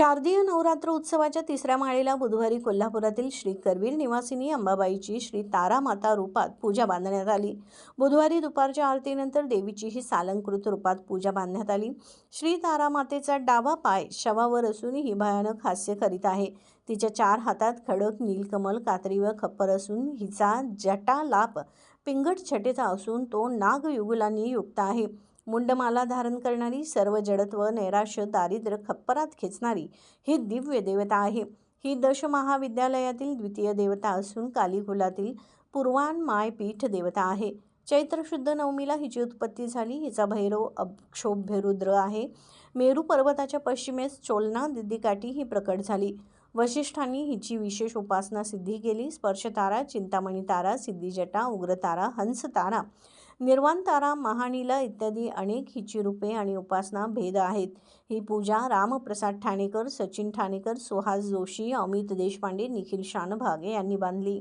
शारदीय नवरात्र उत्सवाच्या तिसऱ्या माळेला बुधवारी कोल्हापुरातील श्री करवीर निवासिनी अंबाबाईची श्री तारामाता रूपात पूजा बांधण्यात आली. बुधवारी दुपारच्या आरतीनंतर देवीची ही सालंकृत रूपात पूजा बांधण्यात आली. श्री तारामातेचा डावा पाय शवावर असून ही भयानक हास्य करीत आहे. तिच्या चार हातात खडक नीलकमल कात्री व खप्पर असून हिचा जटालाप पिंगट छटेचा असून तो नागयुगुलांनी युक्त आहे. मुंडमाला धारण करणारी सर्व जडत्व नैराश्य दारिद्र्य खप्परात खेचणारी ही दिव्य देवता आहे. ही दश महाविद्यालयातील द्वितीय देवता असून कालीकुलातील पूर्वान माय पीठ देवता आहे. चैत्र शुद्ध नवमीला हिची उत्पत्ती झाली. हिचा भैरव अक्षोभ्यरुद्र आहे. मेरू पर्वताच्या पश्चिमेस चोलना दिद्दीकाठी ही प्रकट झाली. वशिष्ठांनी हिची विशेष उपासना सिद्धी केली. स्पर्शतारा चिंतामणी तारा सिद्धिजटा उग्रतारा हंसतारा निर्वांतारा महानिला महानीला इत्यादी अनेक हिची रूपे आणि उपासना भेद आहेत. ही पूजा रामप्रसाद ठाणेकर सचिन ठाणेकर सुहास जोशी अमित देशपांडे निखिल शानभागे यांनी बांधली.